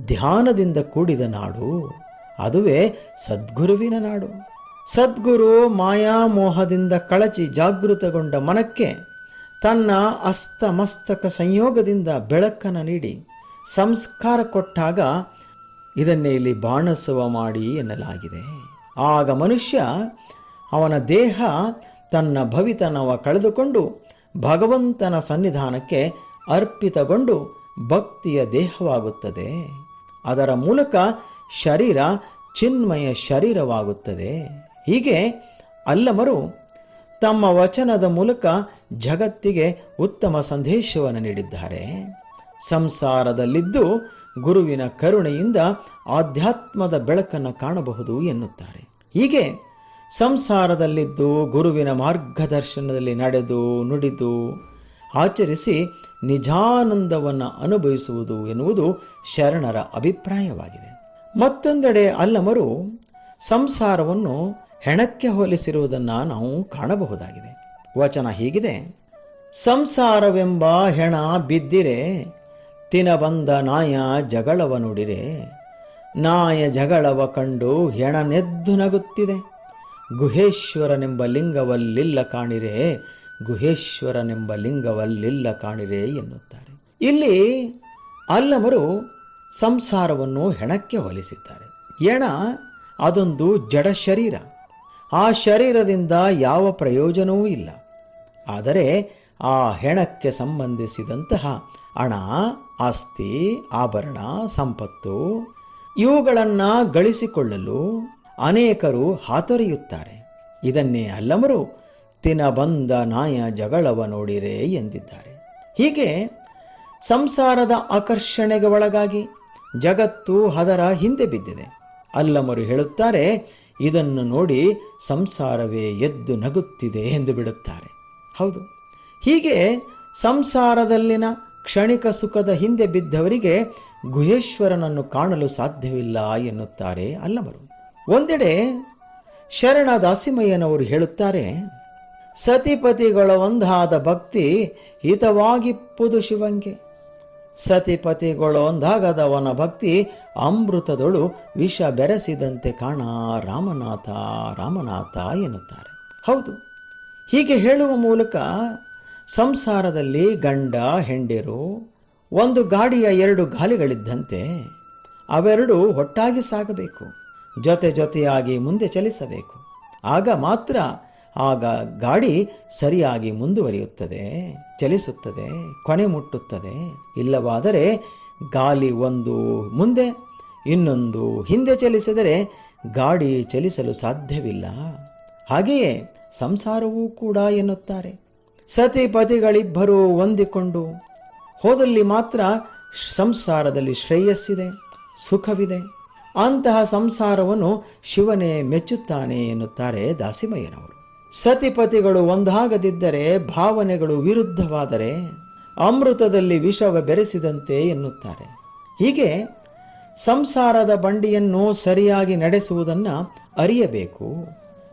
ಧ್ಯಾನದಿಂದ ಕೂಡಿದ ನಾಡು, ಅದುವೇ ಸದ್ಗುರುವಿನ ನಾಡು. ಸದ್ಗುರು ಮಾಯಾಮೋಹದಿಂದ ಕಳಚಿ ಜಾಗೃತಗೊಂಡ ಮನಕ್ಕೆ ತನ್ನ ಅಸ್ತಮಸ್ತಕ ಸಂಯೋಗದಿಂದ ಬೆಳಕನ್ನು ನೀಡಿ ಸಂಸ್ಕಾರ ಕೊಟ್ಟಾಗ ಇದನ್ನೇ ಇಲ್ಲಿ ಬಾಣಸವ ಮಾಡಿ ಎನ್ನಲಾಗಿದೆ. ಆಗ ಮನುಷ್ಯ ಅವನ ದೇಹ ತನ್ನ ಭವಿತನವ ಕಳೆದುಕೊಂಡು ಭಗವಂತನ ಸನ್ನಿಧಾನಕ್ಕೆ ಅರ್ಪಿತಗೊಂಡು ಭಕ್ತಿಯ ದೇಹವಾಗುತ್ತದೆ. ಅದರ ಮೂಲಕ ಶರೀರ ಚಿನ್ಮಯ ಶರೀರವಾಗುತ್ತದೆ. ಹೀಗೆ ಅಲ್ಲಮರು ತಮ್ಮ ವಚನದ ಮೂಲಕ ಜಗತ್ತಿಗೆ ಉತ್ತಮ ಸಂದೇಶವನ್ನು ನೀಡಿದ್ದಾರೆ. ಸಂಸಾರದಲ್ಲಿದ್ದು ಗುರುವಿನ ಕರುಣೆಯಿಂದ ಆಧ್ಯಾತ್ಮದ ಬೆಳಕನ್ನು ಕಾಣಬಹುದು ಎನ್ನುತ್ತಾರೆ. ಹೀಗೆ ಸಂಸಾರದಲ್ಲಿದ್ದು ಗುರುವಿನ ಮಾರ್ಗದರ್ಶನದಲ್ಲಿ ನಡೆದು ನುಡಿದು ಆಚರಿಸಿ ನಿಜಾನಂದವನ್ನು ಅನುಭವಿಸುವುದು ಎನ್ನುವುದು ಶರಣರ ಅಭಿಪ್ರಾಯವಾಗಿದೆ. ಮತ್ತೊಂದೆಡೆ ಅಲ್ಲಮರು ಸಂಸಾರವನ್ನು ಹೆಣಕ್ಕೆ ಹೋಲಿಸಿರುವುದನ್ನು ನಾವು ಕಾಣಬಹುದಾಗಿದೆ. ವಚನ ಹೀಗಿದೆ, ಸಂಸಾರವೆಂಬ ಹೆಣ ಬಿದ್ದಿರೆ, ತಿನಬಂದ ನಾಯ ಜಗಳವ ನುಡಿರೆ, ನಾಯ ಜಗಳವ ಕಂಡು ಹೆಣನೆದ್ದು ನಗುತ್ತಿದೆ. ಗುಹೇಶ್ವರನೆಂಬ ಲಿಂಗವಲ್ಲಿಲ್ಲ ಕಾಣಿರೆ ಗುಹೇಶ್ವರನೆಂಬ ಲಿಂಗವಲ್ಲಿಲ್ಲ ಕಾಣಿರೆ ಎನ್ನುತ್ತಾರೆ. ಇಲ್ಲಿ ಅಲ್ಲಮರು ಸಂಸಾರವನ್ನು ಹೆಣಕ್ಕೆ ಹೊಲಿಸಿದ್ದಾರೆ. ಹೆಣ ಅದೊಂದು ಜಡ ಶರೀರ. ಆ ಶರೀರದಿಂದ ಯಾವ ಪ್ರಯೋಜನವೂ ಇಲ್ಲ. ಆದರೆ ಆ ಹೆಣಕ್ಕೆ ಸಂಬಂಧಿಸಿದಂತಹ ಹಣ, ಆಸ್ತಿ, ಆಭರಣ, ಸಂಪತ್ತು ಇವುಗಳನ್ನು ಗಳಿಸಿಕೊಳ್ಳಲು ಅನೇಕರು ಹಾತೊರೆಯುತ್ತಾರೆ. ಇದನ್ನೇ ಅಲ್ಲಮರು ತಿನ ಬಂದ ನಾಯ ಜಗಳವ ನೋಡಿರೆ ಎಂದಿದ್ದಾರೆ. ಹೀಗೆ ಸಂಸಾರದ ಆಕರ್ಷಣೆಗೆ ಒಳಗಾಗಿ ಜಗತ್ತು ಅದರ ಹಿಂದೆ ಬಿದ್ದಿದೆ. ಅಲ್ಲಮರು ಹೇಳುತ್ತಾರೆ, ಇದನ್ನು ನೋಡಿ ಸಂಸಾರವೇ ಎದ್ದು ನಗುತ್ತಿದೆ ಎಂದು ಬಿಡುತ್ತಾರೆ. ಹೌದು. ಹೀಗೆ ಸಂಸಾರದಲ್ಲಿನ ಕ್ಷಣಿಕ ಸುಖದ ಹಿಂದೆ ಬಿದ್ದವರಿಗೆ ಗುಹೇಶ್ವರನನ್ನು ಕಾಣಲು ಸಾಧ್ಯವಿಲ್ಲ ಎನ್ನುತ್ತಾರೆ ಅಲ್ಲಮರು. ಒಂದೆಡೆ ಶರಣ ದಾಸಿಮಯ್ಯನವರು ಹೇಳುತ್ತಾರೆ ಸತಿಪತಿಗಳ ಒಂದಾದ ಭಕ್ತಿ ಹಿತವಾಗಿಪ್ಪುದು ಶಿವಂಗೆ. ಸತಿಪತಿಗಳೊಂದಾಗದವನ ಭಕ್ತಿ ಅಮೃತದೊಳು ವಿಷ ಬೆರೆಸಿದಂತೆ ಕಾಣ ರಾಮನಾಥ ರಾಮನಾಥ ಎನ್ನುತ್ತಾರೆ. ಹೌದು, ಹೀಗೆ ಹೇಳುವ ಮೂಲಕ ಸಂಸಾರದಲ್ಲಿ ಗಂಡ, ಹೆಂಡಿರು, ಒಂದು ಗಾಡಿಯ ಎರಡು ಗಾಲಿಗಳಿದ್ದಂತೆ ಅವೆರಡು ಒಟ್ಟಾಗಿ ಸಾಗಬೇಕು, ಜೊತೆ ಜೊತೆಯಾಗಿ ಮುಂದೆ ಚಲಿಸಬೇಕು. ಆಗ ಮಾತ್ರ ಆಗ ಗಾಡಿ ಸರಿಯಾಗಿ ಮುಂದುವರಿಯುತ್ತದೆ, ಚಲಿಸುತ್ತದೆ, ಕೊನೆ ಮುಟ್ಟುತ್ತದೆ. ಇಲ್ಲವಾದರೆ ಗಾಲಿ ಒಂದು ಮುಂದೆ, ಇನ್ನೊಂದು ಹಿಂದೆ ಚಲಿಸಿದರೆ ಗಾಡಿ ಚಲಿಸಲು ಸಾಧ್ಯವಿಲ್ಲ. ಹಾಗೆಯೇ ಸಂಸಾರವೂ ಕೂಡ ಎನ್ನುತ್ತಾರೆ. ಸತಿಪತಿಗಳಿಬ್ಬರೂ ಹೊಂದಿಕೊಂಡು ಹೋದಲ್ಲಿ ಮಾತ್ರ ಸಂಸಾರದಲ್ಲಿ ಶ್ರೇಯಸ್ಸಿದೆ, ಸುಖವಿದೆ. ಅಂತಹ ಸಂಸಾರವನ್ನು ಶಿವನೇ ಮೆಚ್ಚುತ್ತಾನೆ ಎನ್ನುತ್ತಾರೆ ದಾಸಿಮಯ್ಯನವರು. ಸತಿಪತಿಗಳು ಒಂದಾಗದಿದ್ದರೆ ಭಾವನೆಗಳು ವಿರುದ್ಧವಾದರೆ ಅಮೃತದಲ್ಲಿ ವಿಷವ ಬೆರೆಸಿದಂತೆ ಎನ್ನುತ್ತಾರೆ. ಹೀಗೆ ಸಂಸಾರದ ಬಂಡಿಯನ್ನು ಸರಿಯಾಗಿ ನಡೆಸುವುದನ್ನು ಅರಿಯಬೇಕು.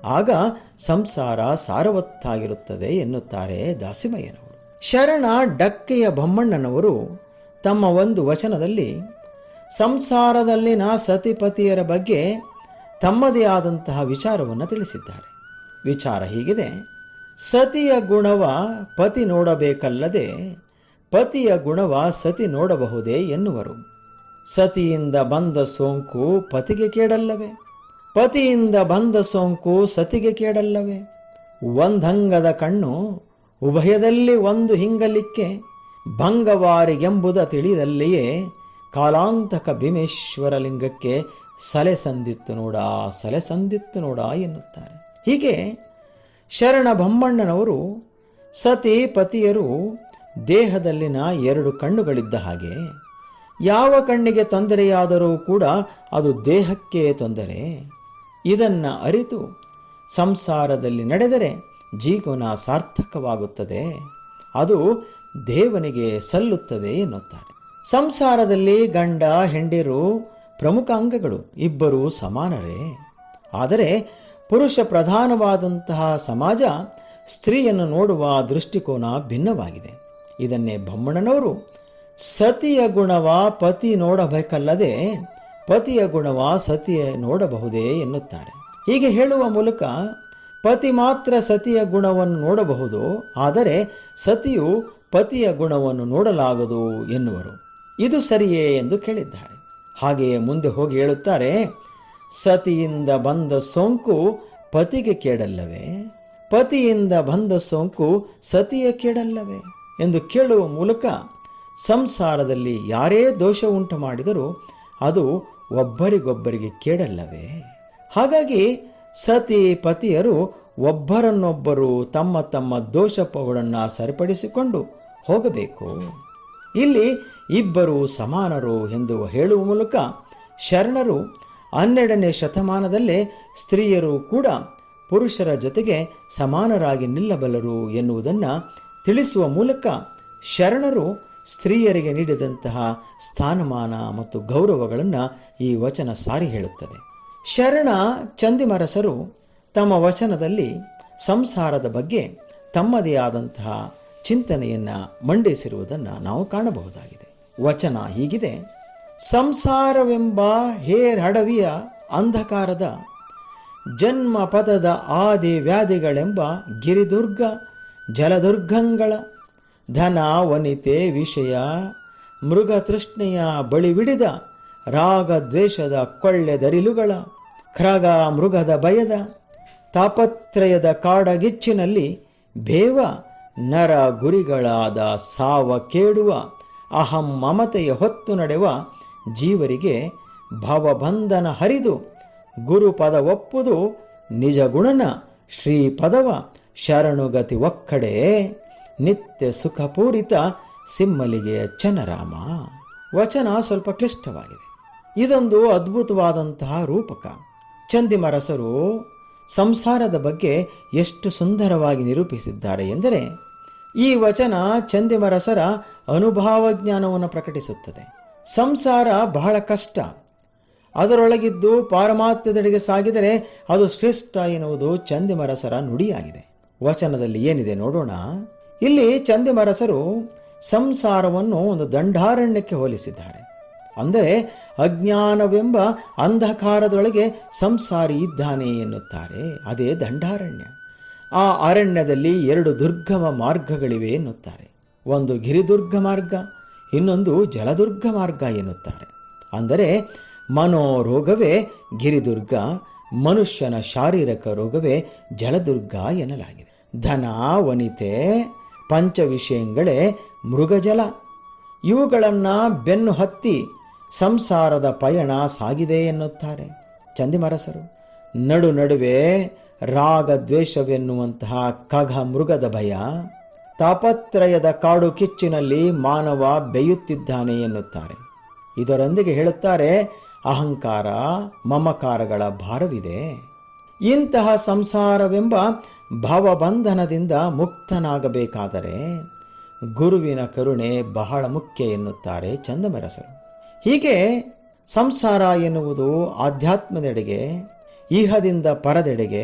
ಆಗ ಸಂಸಾರ ಸಾರವತ್ತಾಗಿರುತ್ತದೆ ಎನ್ನುತ್ತಾರೆ ದಾಸಿಮಯ್ಯನವರು. ಶರಣ ಡಕ್ಕೆಯ ಬೊಮ್ಮಣ್ಣನವರು ತಮ್ಮ ಒಂದು ವಚನದಲ್ಲಿ, ಸಂಸಾರದಲ್ಲಿನ ಸತಿಪತಿಯರ ಬಗ್ಗೆ ತಮ್ಮದೇ ಆದಂತಹ ವಿಚಾರವನ್ನು ತಿಳಿಸಿದ್ದಾರೆ. ವಿಚಾರ ಹೀಗಿದೆ. ಸತಿಯ ಗುಣವ ಪತಿ ನೋಡಬೇಕಲ್ಲದೆ ಪತಿಯ ಗುಣವ ಸತಿ ನೋಡಬಹುದೇ ಎನ್ನುವರು. ಸತಿಯಿಂದ ಬಂದ ಸೋಂಕು ಪತಿಗೆ ಕೇಡಲ್ಲವೇ? ಪತಿಯಿಂದ ಬಂದ ಸೋಂಕು ಸತಿಗೆ ಕೇಡಲ್ಲವೇ? ಒಂದಂಗದ ಕಣ್ಣು ಉಭಯದಲ್ಲಿ ಒಂದು ಹಿಂಗಲಿಕ್ಕೆ ಭಂಗವಾರಿಗೆಂಬುದ ತಿಳಿದಲ್ಲಿಯೇ ಕಾಲಾಂತಕ ಭೀಮೇಶ್ವರಲಿಂಗಕ್ಕೆ ಸಲೆ ಸಂದಿತ್ತು ನೋಡ, ಸಲೆ ಸಂದಿತ್ತು ನೋಡ ಎನ್ನುತ್ತಾರೆ. ಹೀಗೆ ಶರಣ ಬೊಮ್ಮಣ್ಣನವರು ಸತಿ ಪತಿಯರು ದೇಹದಲ್ಲಿನ ಎರಡು ಕಣ್ಣುಗಳಿದ್ದ ಹಾಗೆ ಯಾವ ಕಣ್ಣಿಗೆ ತೊಂದರೆಯಾದರೂ ಕೂಡ ಅದು ದೇಹಕ್ಕೆ ತೊಂದರೆ. ಇದನ್ನು ಅರಿತು ಸಂಸಾರದಲ್ಲಿ ನಡೆದರೆ ಜೀವನ ಸಾರ್ಥಕವಾಗುತ್ತದೆ. ಅದು ದೇವನಿಗೆ ಸಲ್ಲುತ್ತದೆ ಎನ್ನುತ್ತಾರೆ. ಸಂಸಾರದಲ್ಲಿ ಗಂಡ, ಹೆಂಡಿರು ಪ್ರಮುಖ ಅಂಗಗಳು ಇಬ್ಬರೂ ಸಮಾನರೇ. ಆದರೆ ಪುರುಷ ಪ್ರಧಾನವಾದಂತಹ ಸಮಾಜ ಸ್ತ್ರೀಯನ್ನು ನೋಡುವ ದೃಷ್ಟಿಕೋನ ಭಿನ್ನವಾಗಿದೆ. ಇದನ್ನೇ ಬೊಮ್ಮಣ್ಣನವರು ಸತಿಯ ಗುಣವ ಪತಿ ನೋಡಬೇಕಲ್ಲದೆ ಪತಿಯ ಗುಣವ ಸತಿಯ ನೋಡಬಹುದೇ ಎನ್ನುತ್ತಾರೆ. ಹೀಗೆ ಹೇಳುವ ಮೂಲಕ ಪತಿ ಮಾತ್ರ ಸತಿಯ ಗುಣವನ್ನು ನೋಡಬಹುದು, ಆದರೆ ಸತಿಯು ಪತಿಯ ಗುಣವನ್ನು ನೋಡಲಾಗದು ಎನ್ನುವರು. ಇದು ಸರಿಯೇ ಎಂದು ಕೇಳಿದ್ದಾರೆ. ಹಾಗೆಯೇ ಮುಂದೆ ಹೋಗಿ ಹೇಳುತ್ತಾರೆ ಸತಿಯಿಂದ ಬಂದ ಸೋಂಕು ಪತಿಗೆ ಕೇಡಲ್ಲವೇ? ಪತಿಯಿಂದ ಬಂದ ಸೋಂಕು ಸತಿಯ ಕೇಡಲ್ಲವೇ? ಎಂದು ಕೇಳುವ ಮೂಲಕ ಸಂಸಾರದಲ್ಲಿ ಯಾರೇ ದೋಷ ಉಂಟು ಮಾಡಿದರೂ ಅದು ಒಬ್ಬರಿಗೊಬ್ಬರಿಗೆ ಕೇಡಲ್ಲವೇ? ಹಾಗಾಗಿ ಸತಿ ಪತಿಯರು ಒಬ್ಬರನ್ನೊಬ್ಬರು ತಮ್ಮ ತಮ್ಮ ದೋಷಪಗಳನ್ನು ಸರಿಪಡಿಸಿಕೊಂಡು ಹೋಗಬೇಕು. ಇಲ್ಲಿ ಇಬ್ಬರು ಸಮಾನರು ಎಂದು ಹೇಳುವ ಮೂಲಕ ಶರಣರು ಹನ್ನೆರಡನೇ ಶತಮಾನದಲ್ಲೇ ಸ್ತ್ರೀಯರು ಕೂಡ ಪುರುಷರ ಜೊತೆಗೆ ಸಮಾನರಾಗಿ ನಿಲ್ಲಬಲ್ಲರು ಎನ್ನುವುದನ್ನು ತಿಳಿಸುವ ಮೂಲಕ ಶರಣರು ಸ್ತ್ರೀಯರಿಗೆ ನೀಡಿದಂತಹ ಸ್ಥಾನಮಾನ ಮತ್ತು ಗೌರವಗಳನ್ನು ಈ ವಚನ ಸಾರಿ ಹೇಳುತ್ತದೆ. ಶರಣ ಚಂದಿಮರಸರು ತಮ್ಮ ವಚನದಲ್ಲಿ ಸಂಸಾರದ ಬಗ್ಗೆ ತಮ್ಮದೇ ಆದಂತಹ ಚಿಂತನೆಯನ್ನು ಮಂಡಿಸಿರುವುದನ್ನು ನಾವು ಕಾಣಬಹುದಾಗಿದೆ. ವಚನ ಹೀಗಿದೆ. ಸಂಸಾರವೆಂಬ ಹೇರಡವಿಯ ಅಂಧಕಾರದ ಜನ್ಮ ಪದದ ಆದಿ ವ್ಯಾಧಿಗಳೆಂಬ ಗಿರಿದುರ್ಗ ಜಲದುರ್ಗಂಗಳ ಧನ ವನಿತೆ ವಿಷಯ ಮೃಗ ತೃಷ್ಣೆಯ ಬಳಿವಿಡಿದ ರಾಗದ್ವೇಷದ ಕೊಳ್ಳೆದರಿಲುಗಳ ಖ್ರಗ ಮೃಗದ ಭಯದ ತಾಪತ್ರಯದ ಕಾಡಗಿಚ್ಚಿನಲ್ಲಿ ಬೇವ ನರ ಗುರಿಗಳಾದ ಸಾವ ಕೇಡುವ ಅಹಂ ಮಮತೆಯ ಹೊತ್ತು ನಡೆವ ಜೀವರಿಗೆ ಭವಬಂಧನ ಹರಿದು ಗುರುಪದ ಒಪ್ಪುದು ನಿಜ ಗುಣನ ಶ್ರೀಪದವ ಶರಣುಗತಿ ಒಕ್ಕಡೆ. ನಿತ್ಯ ಸುಖಪೂರಿತ ಸಿಮ್ಮಲಿಗೆಯ ಚನರಾಮ. ವಚನ ಸ್ವಲ್ಪ ಕ್ಲಿಷ್ಟವಾಗಿದೆ. ಇದೊಂದು ಅದ್ಭುತವಾದಂತಹ ರೂಪಕ. ಚಂದಿಮರಸರು ಸಂಸಾರದ ಬಗ್ಗೆ ಎಷ್ಟು ಸುಂದರವಾಗಿ ನಿರೂಪಿಸಿದ್ದಾರೆ ಎಂದರೆ, ಈ ವಚನ ಚಂದಿಮರಸರ ಅನುಭಾವ ಜ್ಞಾನವನ್ನು ಪ್ರಕಟಿಸುತ್ತದೆ. ಸಂಸಾರ ಬಹಳ ಕಷ್ಟ. ಅದರೊಳಗಿದ್ದು ಪಾರಮಾತ್ಯದೆಡೆಗೆ ಸಾಗಿದರೆ ಅದು ಶ್ರೇಷ್ಠ ಎನ್ನುವುದು ಚಂದಿಮರಸರ ನುಡಿಯಾಗಿದೆ. ವಚನದಲ್ಲಿ ಏನಿದೆ ನೋಡೋಣ. ಇಲ್ಲಿ ಚಂದಿಮರಸರು ಸಂಸಾರವನ್ನು ಒಂದು ದಂಡಾರಣ್ಯಕ್ಕೆ ಹೋಲಿಸಿದ್ದಾರೆ. ಅಂದರೆ ಅಜ್ಞಾನವೆಂಬ ಅಂಧಕಾರದೊಳಗೆ ಸಂಸಾರಿ ಇದ್ದಾನೆ ಎನ್ನುತ್ತಾರೆ. ಅದೇ ದಂಡಾರಣ್ಯ. ಆ ಅರಣ್ಯದಲ್ಲಿ ಎರಡು ದುರ್ಗಮ ಮಾರ್ಗಗಳಿವೆ ಎನ್ನುತ್ತಾರೆ. ಒಂದು ಗಿರಿದುರ್ಗ ಮಾರ್ಗ ಇನ್ನೊಂದು ಜಲದುರ್ಗ ಮಾರ್ಗ ಎನ್ನುತ್ತಾರೆ. ಅಂದರೆ ಮನೋರೋಗವೇ ಗಿರಿದುರ್ಗ, ಮನುಷ್ಯನ ಶಾರೀರಿಕ ರೋಗವೇ ಜಲದುರ್ಗ ಎನ್ನಲಾಗಿದೆ. ಧನ ವನಿತೆ ಪಂಚ ವಿಷಯಗಳೇ ಮೃಗಜಲ. ಇವುಗಳನ್ನು ಬೆನ್ನು ಹತ್ತಿ ಸಂಸಾರದ ಪಯಣ ಸಾಗಿದೆ ಎನ್ನುತ್ತಾರೆ ಚಂದಿಮರಸರು. ನಡು ನಡುವೆ ರಾಗ ದ್ವೇಷವೆನ್ನುವಂತಹ ಖಗ ಮೃಗದ ಭಯ. ತಾಪತ್ರಯದ ಕಾಡು ಕಿಚ್ಚಿನಲ್ಲಿ ಮಾನವ ಬೇಯುತ್ತಿದ್ದಾನೆ ಎನ್ನುತ್ತಾರೆ. ಇದರೊಂದಿಗೆ ಹೇಳುತ್ತಾರೆ, ಅಹಂಕಾರ ಮಮಕಾರಗಳ ಭಾರವಿದೆ. ಇಂತಹ ಸಂಸಾರವೆಂಬ ಭವಬಂಧನದಿಂದ ಮುಕ್ತನಾಗಬೇಕಾದರೆ ಗುರುವಿನ ಕರುಣೆ ಬಹಳ ಮುಖ್ಯ ಎನ್ನುತ್ತಾರೆ ಚಂದಮರಸರು. ಹೀಗೆ ಸಂಸಾರ ಎನ್ನುವುದು ಆಧ್ಯಾತ್ಮದೆಡೆಗೆ, ಇಹದಿಂದ ಪರದೆಡೆಗೆ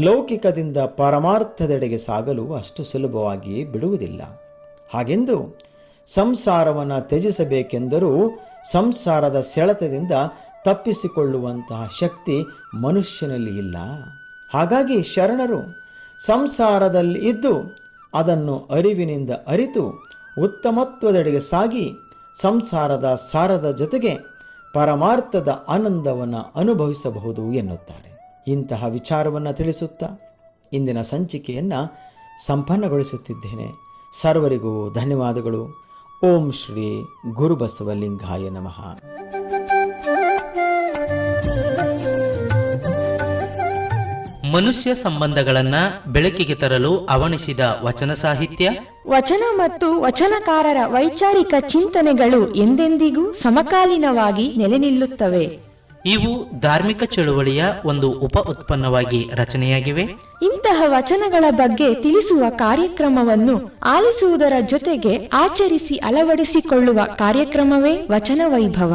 ಲೌಕಿಕದಿಂದ ಪರಮಾರ್ಥದೆಡೆಗೆ ಸಾಗಲು ಅಷ್ಟು ಸುಲಭವಾಗಿ ಬಿಡುವುದಿಲ್ಲ. ಹಾಗೆಂದು ಸಂಸಾರವನ್ನು ತ್ಯಜಿಸಬೇಕೆಂದರೂ ಸಂಸಾರದ ಸೆಳೆತದಿಂದ ತಪ್ಪಿಸಿಕೊಳ್ಳುವಂತಹ ಶಕ್ತಿ ಮನುಷ್ಯನಲ್ಲಿ ಇಲ್ಲ. ಹಾಗಾಗಿ ಶರಣರು ಸಂಸಾರದಲ್ಲಿ ಇದ್ದು ಅದನ್ನು ಅರಿವಿನಿಂದ ಅರಿತು ಉತ್ತಮತ್ವದೆಡೆಗೆ ಸಾಗಿ ಸಂಸಾರದ ಸಾರದ ಜೊತೆಗೆ ಪರಮಾರ್ಥದ ಆನಂದವನ್ನು ಅನುಭವಿಸಬಹುದು ಎನ್ನುತ್ತಾರೆ. ಇಂತಹ ವಿಚಾರವನ್ನು ತಿಳಿಸುತ್ತಾ ಇಂದಿನ ಸಂಚಿಕೆಯನ್ನು ಸಂಪನ್ನಗೊಳಿಸುತ್ತಿದ್ದೇನೆ. ಸರ್ವರಿಗೂ ಧನ್ಯವಾದಗಳು. ಓಂ ಶ್ರೀ ಗುರುಬಸವಲಿಂಗಾಯ ನಮಃ. ಮನುಷ್ಯ ಸಂಬಂಧಗಳನ್ನ ಬೆಳಕಿಗೆ ತರಲು ಅವಣಿಸಿದ ವಚನ ಸಾಹಿತ್ಯ? ವಚನ ಮತ್ತು ವಚನಕಾರರ ವೈಚಾರಿಕ ಚಿಂತನೆಗಳು ಎಂದೆಂದಿಗೂ ಸಮಕಾಲೀನವಾಗಿ ನೆಲೆ ನಿಲ್ಲುತ್ತವೆ ಇವು ಧಾರ್ಮಿಕ ಚಳುವಳಿಯ ಒಂದು ಉಪ ಉತ್ಪನ್ನವಾಗಿ ರಚನೆಯಾಗಿವೆ. ಇಂತಹ ವಚನಗಳ ಬಗ್ಗೆ ತಿಳಿಸುವ ಕಾರ್ಯಕ್ರಮವನ್ನು ಆಲಿಸುವುದರ ಜೊತೆಗೆ ಆಚರಿಸಿ ಅಳವಡಿಸಿಕೊಳ್ಳುವ ಕಾರ್ಯಕ್ರಮವೇ ವಚನ ವೈಭವ.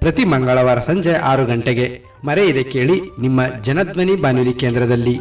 ಪ್ರತಿ ಮಂಗಳವಾರ ಸಂಜೆ ಆರು ಗಂಟೆಗೆ. ಮರೆಯದೆ ಕೇಳಿ ನಿಮ್ಮ ಜನಧ್ವನಿ ಬಾನುಲಿ ಕೇಂದ್ರದಲ್ಲಿ.